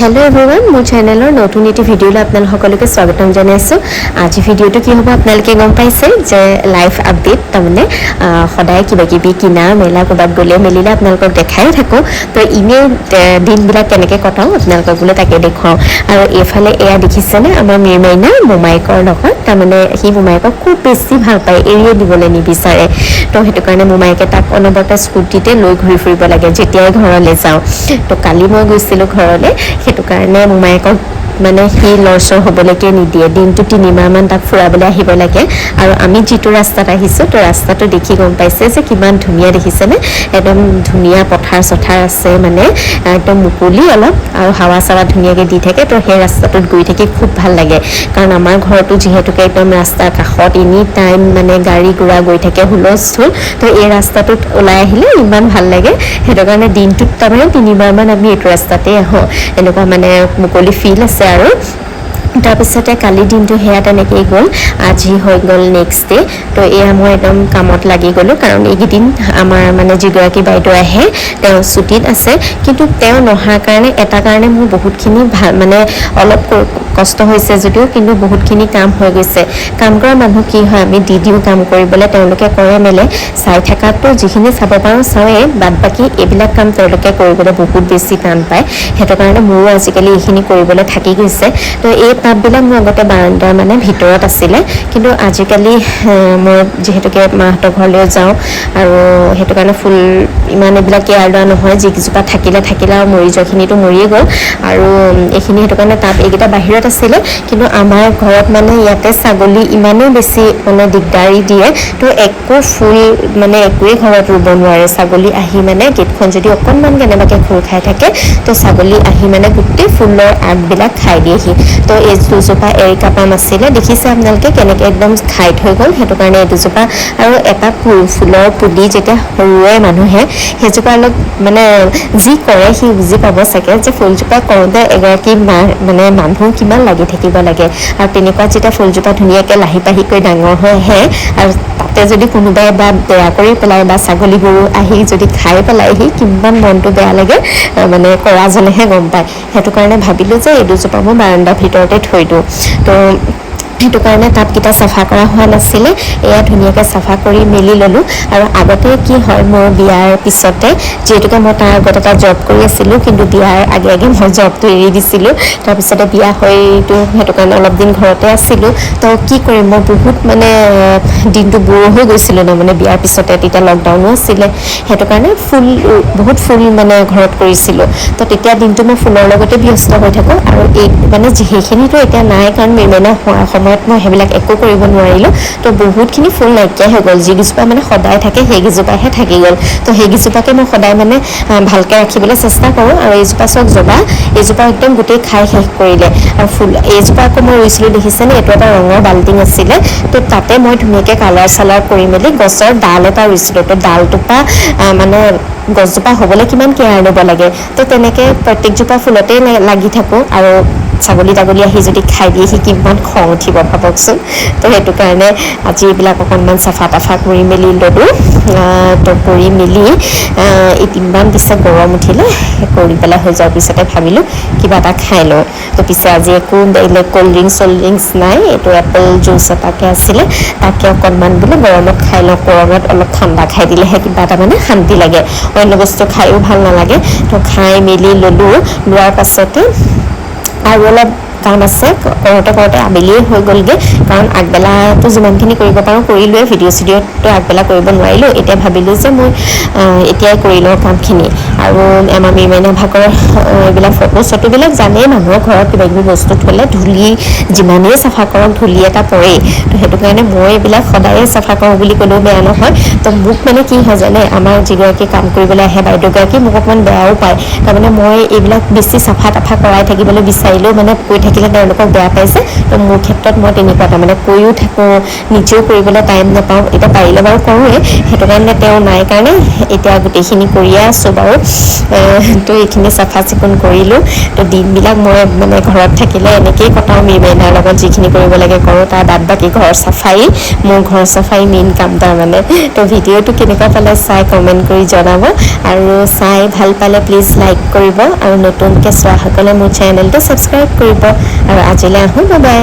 Hello everyone মোৰ চেনেলৰ নতুন এটি ভিডিঅ'লৈ আপোনালোক সকলোকে স্বাগতম জনাইছোঁ আজি ভিডিঅ'টো কি হ'ব আপোনালোকে গম পাইছে যে লাইভ আপডেট তাৰমানে সদায় কিবা কিবি কিনা মেলা ক'ৰবাত গ'লে মেলিলে আপোনালোকক দেখাই থাকোঁ। তো এনেই এ, দিনবিলাক কেনেকৈ কটাওঁ আপোনালোকক বোলে তাকে দেখুৱাওঁ। আৰু এইফালে এয়া দেখিছেনে আমাৰ মিৰমাইনা মোমায়েকৰ লগত তাৰমানে সি মোমায়েকক খুব বেছি ভাল পায় এৰিয়ে দিবলৈ নিবিচাৰে। তো সেইটো কাৰণে মোমায়েকে তাক অনবৰতে স্কুটিতে লৈ ঘূৰি ফুৰিব লাগে যেতিয়াই ঘৰলৈ যাওঁ। তো কালি মই গৈছিলোঁ ঘৰলৈ ဖြစ်တူကလည်းနဲမူမဲကော মানে সি লৰচৰ হ'বলৈকে নিদিয়ে। দিনটো তিনিমাহমান তাক ফুৰাবলৈ আহিব লাগে। আৰু আমি যিটো ৰাস্তাত আহিছোঁ তো ৰাস্তাটো দেখি গম পাইছে যে কিমান ধুনীয়া দেখিছেনে? একদম ধুনীয়া পথাৰ চথাৰ আছে মানে একদম মুকলি অলপ আৰু হাৱা চাৱা ধুনীয়াকৈ দি থাকে তো সেই ৰাস্তাটোত গৈ থাকি খুব ভাল লাগে। কাৰণ আমাৰ ঘৰটো যিহেতুকে একদম ৰাস্তাৰ কাষত এনি টাইম মানে গাড়ী ঘোঁৰা গৈ থাকে হুলস্থুল তো এই ৰাস্তাটোত ওলাই আহিলে ইমান ভাল লাগে। সেইটো কাৰণে দিনটোত তাৰমানে তিনিবাৰমান আমি এইটো ৰাস্তাতেই আহোঁ। এনেকুৱা মানে মুকলি ফিল আছে। আৰু তাৰপিছতে কালি দিনটো সেয়া তেনেকেই গ'ল আজি হৈ গ'ল নেক্সট ডে তো এয়া মই একদম কামত লাগি গ'লোঁ কাৰণ এইকেইদিন আমাৰ মানে যিগৰাকী বাইদেউ আহে তেওঁ ছুটীত আছে কিন্তু তেওঁ নহাৰ কাৰণে এটা কাৰণে মোৰ বহুতখিনি ভাল মানে অলপ কষ্ট হৈছে যদিও কিন্তু বহুতখিনি কাম হৈ গৈছে। কাম কৰা মানুহ কি হয় আমি দি দিওঁ কাম কৰিবলৈ তেওঁলোকে কৰে মেলে চাই থকাতো যিখিনি চাব পাৰোঁ চাওঁৱেই বাদ বাকী এইবিলাক কাম তেওঁলোকে কৰিবলৈ বহুত বেছি টান পায়। সেইটো কাৰণে মোৰো আজিকালি এইখিনি কৰিবলৈ থাকি গৈছে। তো এই টাববিলাক মোৰ আগতে বাৰাণ্ডাৰ মানে ভিতৰত আছিলে। কিন্তু আজিকালি মই যিহেতুকে মাহঁতৰ ঘৰলৈও যাওঁ আৰু সেইটো কাৰণে ফুল ইমান এইবিলাক কেয়াৰ লোৱা নহয় যিকেইজোপা থাকিলে থাকিলে আৰু মৰি যোৱাখিনিতো মৰিয়ে গ'ল। আৰু এইখিনি সেইটো কাৰণে টাব এইকেইটা বাহিৰত আছিলে। কিন্তু আমাৰ ঘৰত মানে ইয়াতে ছাগলী ইমানেই বেছি মানে দিগদাৰী দিয়ে। তো একো ফুল মানে একোৱেই ঘৰত ৰুব নোৱাৰে। ছাগলী আহি মানে গেটখন যদি অকণমান কেনেবাকৈ খোল খাই থাকে তো ছাগলী আহি মানে গোটেই ফুলৰ আগবিলাক খাই দিয়েহি। তো এই দুজোপা এৰিকা পাম আছিলে দেখিছে আপোনালোকে কেনেকৈ একদম খাই থৈ গ'ল সেইটো কাৰণে এই দুজোপা আৰু এটা ফুল ফুলৰ পুলি যেতিয়া ৰুৱে মানুহে সেইজোপা অলপ মানে যি কৰে সি বুজি পাব চাগে যে ফুলজোপা কৰোঁতে এগৰাকী মা মানে মানুহ কিমান লাগি থাকিব লাগে। আৰু তেনেকুৱা যেতিয়া ফুলজোপা ধুনীয়াকৈ লাহি পাহিকৈ ডাঙৰ হৈ আহে আৰু তাতে যদি কোনোবাই বা বেয়া কৰি পেলাই বা ছাগলী গৰু আহি যদি খাই পেলাইহি কিমান মনটো বেয়া লাগে মানে কৰাজনেহে গম পায়। সেইটো কাৰণে ভাবিলোঁ যে এই দুজোপা মই বাৰাণ্ডাৰ ভিতৰতে থৈ দিওঁ। তো সেইটো কাৰণে তাতকেইটা চাফা কৰা হোৱা নাছিলে এয়া ধুনীয়াকৈ চাফা কৰি মেলি ল'লোঁ। আৰু আগতে কি হয় মোৰ বিয়াৰ পিছতে যিহেতুকে মই তাৰ আগত এটা জব কৰি আছিলোঁ কিন্তু বিয়াৰ আগে আগে মই জবটো এৰি দিছিলোঁ। তাৰপিছতে বিয়া হয়তো সেইটো কাৰণে অলপ দিন ঘৰতে আছিলোঁ। তো কি কৰিম মই বহুত মানে দিনটো বৰ হৈ গৈছিলোঁ ন মানে বিয়াৰ পিছতে তেতিয়া লকডাউনো আছিলে। সেইটো কাৰণে ফুল বহুত ফুল মানে ঘৰত কৰিছিলোঁ। তো তেতিয়া দিনটো মই ফুলৰ লগতে ব্যস্ত হৈ থাকোঁ। আৰু এই মানে সেইখিনিতো এতিয়া নাই কাৰণ মেমেনা হোৱাৰ সময়ত মই সেইবিলাক একো কৰিব নোৱাৰিলোঁ। তো বহুতখিনি ফুল নাইকিয়া হৈ গ'ল। যিকেইজোপা মানে সদায় থাকে সেইকেইজোপাহে থাকি গ'ল। তো সেইকেইজোপাকে মই সদায় মানে ভালকৈ ৰাখিবলৈ চেষ্টা কৰোঁ। আৰু এইজোপা চাওক জবা এইজোপা একদম গোটেই খাই শেষ কৰিলে। আৰু ফুল এইজোপা আকৌ মই ৰুইছিলোঁ দেখিছেনে? এইটো এটা ৰঙৰ বাল্টিং আছিলে। তো তাতে মই ধুনীয়াকৈ কালাৰ চালাৰ কৰি মেলি গছৰ ডাল এটা ৰুইছিলোঁ। তো ডালটোপা মানে গছজোপা হ'বলৈ কিমান কেয়াৰ ল'ব লাগে? তো তেনেকৈ প্ৰত্যেকজোপা ফুলতেই লাগি থাকোঁ। আৰু ছাগলী তাগলী আহি যদি খাই দিয়ে সি কিমান খং উঠিব ভাবকচোন। তো সেইটো কাৰণে আজি এইবিলাক অকণমান চাফা তাফা কৰি মেলি ল'লোঁ। তো কৰি মেলি ইমান পিছে গৰম উঠিলে কৰি পেলাই হৈ যোৱাৰ পিছতে ভাবিলোঁ কিবা এটা খাই লওঁ। তো পিছে আজি একো বেলেগ ক'ল্ড ড্ৰিংকছ চল্ড ড্ৰিংকছ নাই এইটো এপল জুচ এটাকে আছিলে তাকে অকণমান বোলে গৰমত খাই লওঁ গৰমত অলপ ঠাণ্ডা খাই দিলেহে কিবা এটা মানে শান্তি লাগে। অন্য বস্তু খায়ো ভাল নালাগে। তো খাই মেলি ল'লোঁ লোৱাৰ পাছতে আৰু অলপ কাম আছে কৰোঁতে কৰোঁতে আবেলিয়ে হৈ গ'লগৈ। কাৰণ আগবেলাটো যিমানখিনি কৰিব পাৰোঁ কৰিলোৱে। ভিডিঅ' চিডিঅ'টো আগবেলা কৰিব নোৱাৰিলোঁ। এতিয়া ভাবিলোঁ যে মই এতিয়াই কৰি লওঁ কামখিনি। আৰু আমাৰ মিমেনা ভাগৰ এইবিলাক ফটো চটোবিলাক জানেই। মানুহৰ ঘৰত কিবা কিবি বস্তু থ'লে ধূলি যিমানেই চাফা কৰক ধূলি এটা পৰেই। তো সেইটো কাৰণে মই এইবিলাক সদায়ে চাফা কৰোঁ বুলি ক'লেও বেয়া নহয়। তো মোক মানে কি হয় জানে আমাৰ যিগৰাকী কাম কৰিবলৈ আহে বাইদেউগৰাকী মোক অকণমান বেয়াও পায়। তাৰমানে মই এইবিলাক বেছি চাফা তাফা কৰাই থাকিবলৈ বিচাৰিলেও মানে কৈ থাকিলে তেওঁলোকক বেয়া পাইছে। তো মোৰ ক্ষেত্ৰত মই তেনেকুৱা তাৰমানে কৈও থাকোঁ নিজেও কৰিবলৈ টাইম নাপাওঁ। এতিয়া পাৰিলে বাৰু কৰোঁৱেই সেইটো কাৰণে তেওঁ নাই কাৰণে এতিয়া গোটেইখিনি কৰিয়ে আছোঁ বাৰু। তো এইখিনি চাফা চিকুণ কৰিলোঁ। তো দিনবিলাক মই মানে ঘৰত থাকিলে এনেকেই কটাওঁ মিমেনাৰ লগত যিখিনি কৰিব লাগে কৰোঁ। তাৰ বাদ বাকী ঘৰ চাফাই মোৰ ঘৰ চাফাই মেইন কাম তাৰমানে তো ভিডিঅ'টো কেনেকুৱা পালে চাই কমেণ্ট কৰি জনাব। আৰু চাই ভাল পালে প্লিজ লাইক কৰিব। আৰু নতুনকৈ চোৱাসকলে মোৰ চেনেলটো ছাবস্ক্ৰাইব কৰিব। আৰু আজিলৈ আহোঁ বাই